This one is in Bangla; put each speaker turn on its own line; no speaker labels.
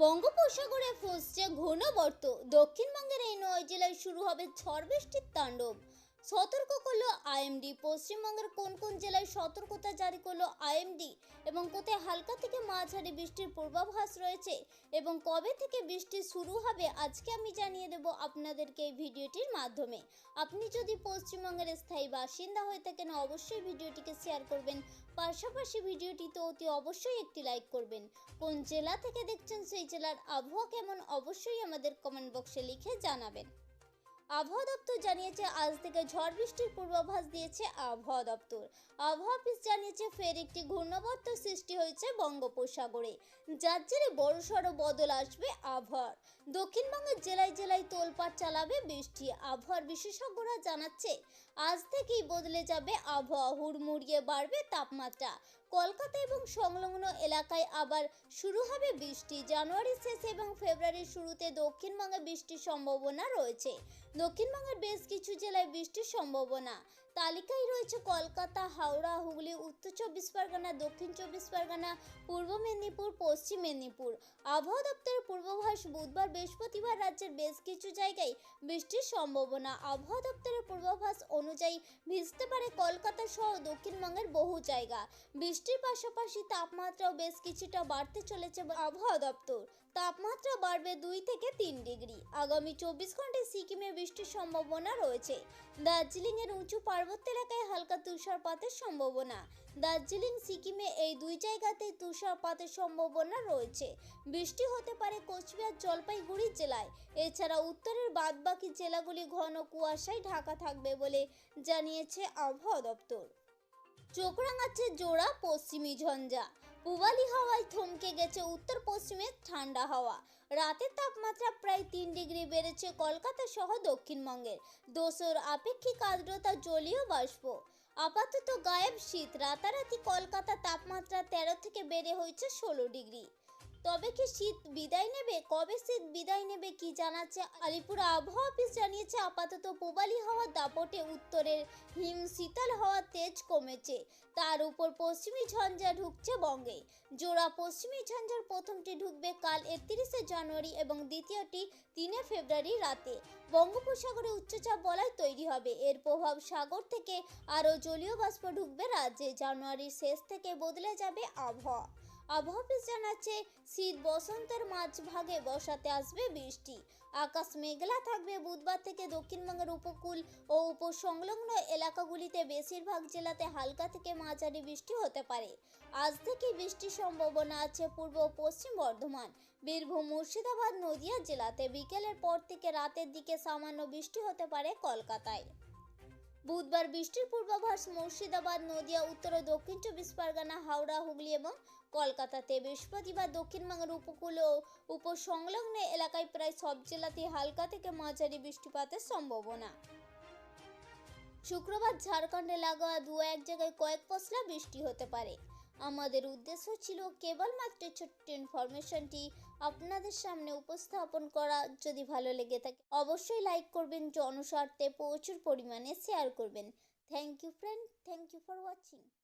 বঙ্গোপসাগরে ফুসছে ঘনবর্ত দক্ষিণবঙ্গের এই নয় জেলায় শুরু হবে ঝড় বৃষ্টির তাণ্ডব। সতর্ক করল আইএমডি। পশ্চিমবঙ্গের কোন কোন জেলায় সতর্কতা জারি করল আইএমডি এবং কোথায় হালকা থেকে মাঝারি বৃষ্টির পূর্বাভাস রয়েছে এবং কবে থেকে বৃষ্টি শুরু হবে আজকে আমি জানিয়ে দেব আপনাদেরকে এই ভিডিওটির মাধ্যমে। আপনি যদি পশ্চিমবঙ্গের স্থায়ী বাসিন্দা হয়ে থাকেন, অবশ্যই ভিডিওটিকে শেয়ার করবেন। পাশাপাশি ভিডিওটিতে অতি অবশ্যই একটি লাইক করবেন। কোন জেলা থেকে দেখছেন সেই জেলার আবহাওয়া কেমন, অবশ্যই আমাদের কমেন্ট বক্সে লিখে জানাবেন। আবহাওয়া দপ্তর জানিয়েছে, আজ থেকে ঝড় বৃষ্টির পূর্বাভাস দিয়েছে আবহাওয়া দপ্তর। আবহাওয়া অফিস জানিয়েছে, ফের একটি ঘূর্ণাবর্ত সৃষ্টি হয়েছে বঙ্গোপসাগরে। যার জেরে বড়সড় বদল আসবে আবহাওয়ার। দক্ষিণবঙ্গের জেলায় জেলায় তোলপাট চালাবে বৃষ্টি। আবহাওয়ার বিশেষজ্ঞরা জানাচ্ছে, আজ থেকেই বদলে যাবে আবহাওয়া। হুড়মুড়িয়ে বাড়বে তাপমাত্রা। কলকাতা এবং সংলগ্ন এলাকায় আবার শুরু হবে বৃষ্টি। জানুয়ারির শেষে এবং ফেব্রুয়ারির শুরুতে দক্ষিণবঙ্গে বৃষ্টির সম্ভাবনা রয়েছে। দক্ষিণবঙ্গের বেশ কিছু জেলায় বৃষ্টির সম্ভাবনা। তালিকায় রয়েছে কলকাতা, হাওড়া, হুগলি, উত্তর চব্বিশ পরগনা, দক্ষিণ চব্বিশ পরগনা, পূর্ব মেদিনীপুর, পশ্চিম মেদিনীপুর। আবহাওয়া দপ্তরের পূর্বাভাস বুধবার বৃহস্পতিবার রাজ্যের বেশ কিছু জায়গায় বৃষ্টির সম্ভাবনা। আবহাওয়া দপ্তরের পূর্বাভাস অনুযায়ী ভিজতে পারে কলকাতা সহ দক্ষিণবঙ্গের বহু জায়গা। বৃষ্টির পাশাপাশি তাপমাত্রাও বেশ কিছুটা বাড়তে চলেছে আবহাওয়া দপ্তর। তাপমাত্রা বাড়বে দুই থেকে তিন ডিগ্রি। আগামী চব্বিশ ঘন্টায় সিকিমে বৃষ্টির সম্ভাবনা রয়েছে। দার্জিলিংয়ের উঁচু পার্বত্য এলাকায় হালকা তুষারপাতের সম্ভাবনা। দার্জিলিং, সিকিমে এই দুই জায়গাতে তুষারপাতের সম্ভাবনা রয়েছে। বৃষ্টি হতে পারে কোচবিহার, জলপাইগুড়ি জেলায়। এছাড়া উত্তরের বাদবাকি জেলাগুলি ঘন কুয়াশায় ঢাকা থাকবে বলে জানিয়েছে আবহাওয়া দপ্তর। চোখ রাঙাচ্ছে জোড়া, পশ্চিমী ঝঞ্ঝা। পূবালি হাওয়ায় থমকে গেছে উত্তর পশ্চিমের ঠান্ডা হাওয়া। রাতের তাপমাত্রা প্রায় তিন ডিগ্রি বেড়েছে কলকাতা সহ দক্ষিণবঙ্গের। দোসর আপেক্ষিক আর্দ্রতা জলীয় বাষ্প। আপাতত গায়েব শীত। রাতারাতি কলকাতা তাপমাত্রা তেরো থেকে বেড়ে হয়েছে ষোলো ডিগ্রি। তবে কি শীত বিদায় নেবে? কবে শীত বিদায় নেবে কি জানাচ্ছে আলিপুর আবহাওয়া অফিস জানিয়েছে, আপাতত পূবালি হাওয়ার দাপটে উত্তরের হিম শীতল হওয়ার তেজ কমেছে। তার উপর পশ্চিমী ঝঞ্ঝা ঢুকছে বঙ্গে। জোড়া পশ্চিমী ঝঞ্ঝার প্রথমটি ঢুকবে কাল একত্রিশে জানুয়ারি এবং দ্বিতীয়টি তিনে ফেব্রুয়ারি রাতে। বঙ্গোপসাগরে উচ্চচাপ বলয় তৈরি হবে। এর প্রভাব সাগর থেকে আরও জলীয় বাষ্প ঢুকবে রাজ্যে। জানুয়ারির শেষ থেকে বদলে যাবে আবহাওয়া। আবহাওয়া জানাচ্ছে, শীত বসন্তের মাঝ ভাগে বর্ষাতে আসবে বৃষ্টি। আকাশ মেঘলা থাকবে বুধবার থেকে দক্ষিণবঙ্গের উপকূল ও উপসংলগ্ন এলাকাগুলিতে বেশিরভাগ জেলাতে হালকা থেকে মাঝারি বৃষ্টি হতে পারে। আজ থেকে বৃষ্টির সম্ভাবনা আছে পূর্ব পশ্চিম বর্ধমান। বীরভূম, মুর্শিদাবাদ, নদিয়া জেলাতে বিকেলের পর থেকে রাতের দিকে সামান্য বৃষ্টি হতে পারে কলকাতায়। বুধবার বৃষ্টির পূর্বাভাস মুর্শিদাবাদ, নদিয়া, উত্তর ও দক্ষিণ চব্বিশ পরগনা, হাওড়া, হুগলি এবং কলকাতাতে বৃহস্পতিবার দক্ষিণবঙ্গের উপকূল ও উপসংলগ্ন এলাকায় প্রায় সব জেলাতেই হালকা থেকে মাঝারি বৃষ্টিপাতের সম্ভাবনা। শুক্রবার ঝাড়খণ্ডে লাগোয়া দু এক জায়গায় কয়েক পশলা বৃষ্টি হতে পারে। আমাদের উদ্দেশ্য ছিল কেবলমাত্র ছোট্ট ইনফরমেশনটি আপনাদের সামনে উপস্থাপন করা। যদি ভালো লেগে থাকে, অবশ্যই লাইক করবেন, জনস্বার্থে প্রচুর পরিমাণে শেয়ার করবেন। Thank you, friend. Thank you for watching.